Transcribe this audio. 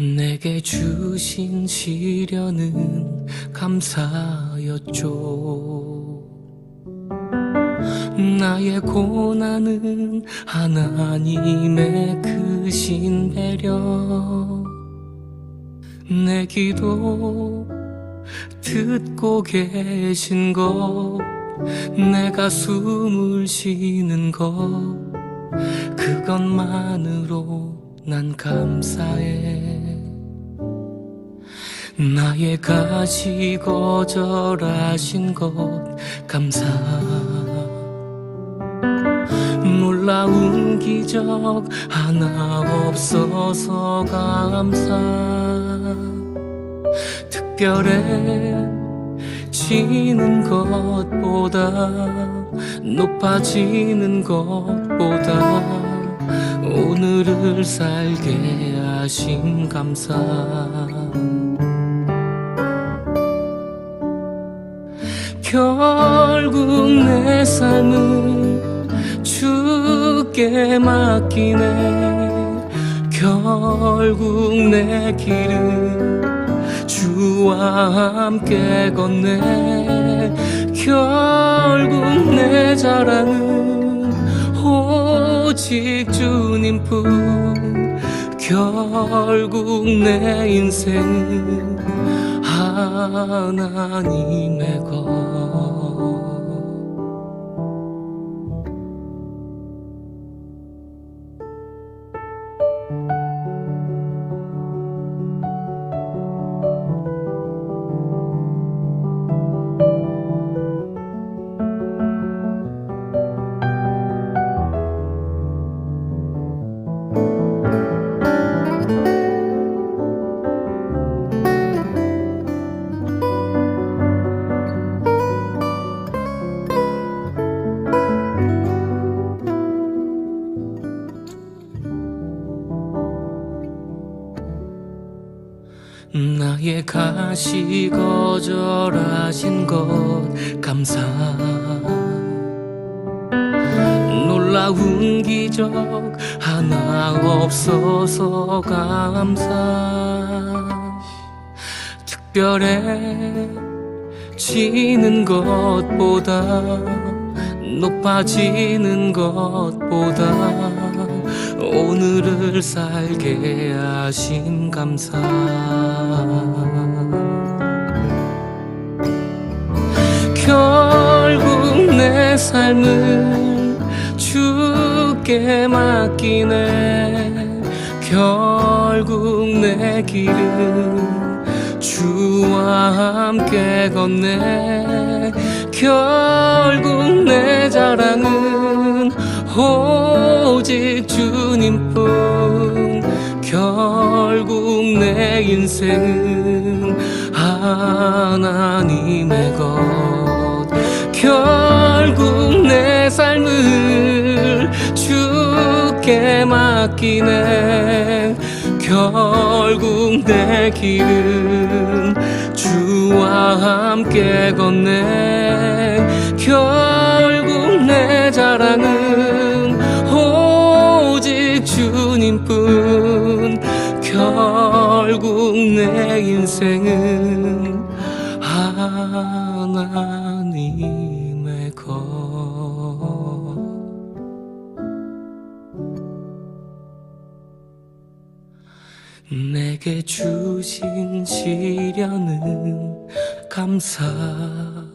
내게 주신 시련은 감사였죠. 나의 고난은 하나님의 크신 배려. 내 기도 듣고 계신 것, 내가 숨을 쉬는 것, 그것만으로 난 감사해. 나의 가시 거절하신 것 감사. 놀라운 기적 하나 없어서 감사. 특별해지는 것보다 높아지는 것보다 오늘을 살게 하신 감사. 결국 내 삶은 주께 맡기네. 결국 내 길은 주와 함께 걷네. 결국 내 자랑은 오직 주님뿐. 결국 내 인생은 하나님의 나의 가시 거절하신 것 감사. 놀라운 기적 하나 없어서 감사. 특별해 지는 것보다 높아지는 것보다 오늘을 살게 하신 감사. 결국 내 삶은 주께 맡기네. 결국 내 길은 주와 함께 걷네. 결 오직 주님뿐. 결국 내 인생은 하나님의 것. 결국 내 삶을 주께 맡기네. 결국 내 길은 주와 함께 걷네. 결 결국 내 인생은 하나님의 것 내게 주신 시련은 감사였죠.